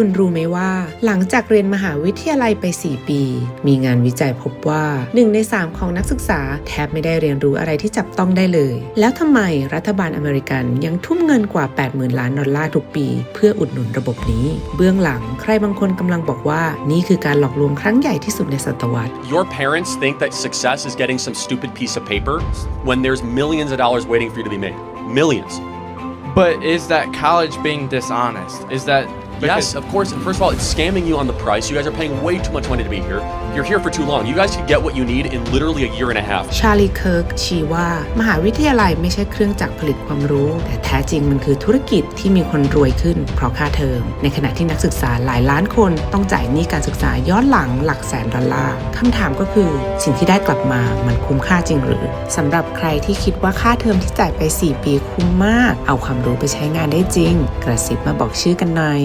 คุณรู้ไหมว่า หลังจากเรียนมหาวิทยาลัยไป 4 ปี มีงานวิจัยพบว่า 1 ใน 3 ของนักศึกษาแทบไม่ได้เรียนรู้อะไรที่จับต้องได้เลย แล้วทำไมรัฐบาลอเมริกันยังทุ่มเงินกว่า 80,000 ล้านดอลลาร์ทุกปี เพื่ออุดหนุนระบบนี้ เบื้องหลังใครบางคนกำลังบอกว่า นี่คือการหลอกลวงครั้งใหญ่ที่สุดในศตวรรษ Your parents think that success is getting some stupid piece of paper when there's millions of dollars waiting for you to be made. Millions. But is that college being dishonest? Is that Yes, of course. First of all, it's scamming you on the price. You guys are paying way too much money to be here. You're here for too long. You guys could get what you need in literally a year and a half. ชาลีเคิร์กชี้ว่า มหาวิทยาลัยไม่ใช่เครื่องจักรผลิตความรู้ แต่แท้จริงมันคือธุรกิจที่มีคนรวยขึ้นเพราะค่าเทอม ในขณะที่นักศึกษาหลายล้านคนต้องจ่ายหนี้การศึกษาย้อนหลังหลักแสนดอลลาร์คำถามก็คือสิ่งที่ได้กลับมามันคุ้มค่าจริงหรือสำหรับใครที่คิดว่าค่าเทอมที่จ่ายไป 4 ปีคุ้มมาก เอาความรู้ไปใช้งานได้จริง กระซิบมาบอกชื่อกันหน่อย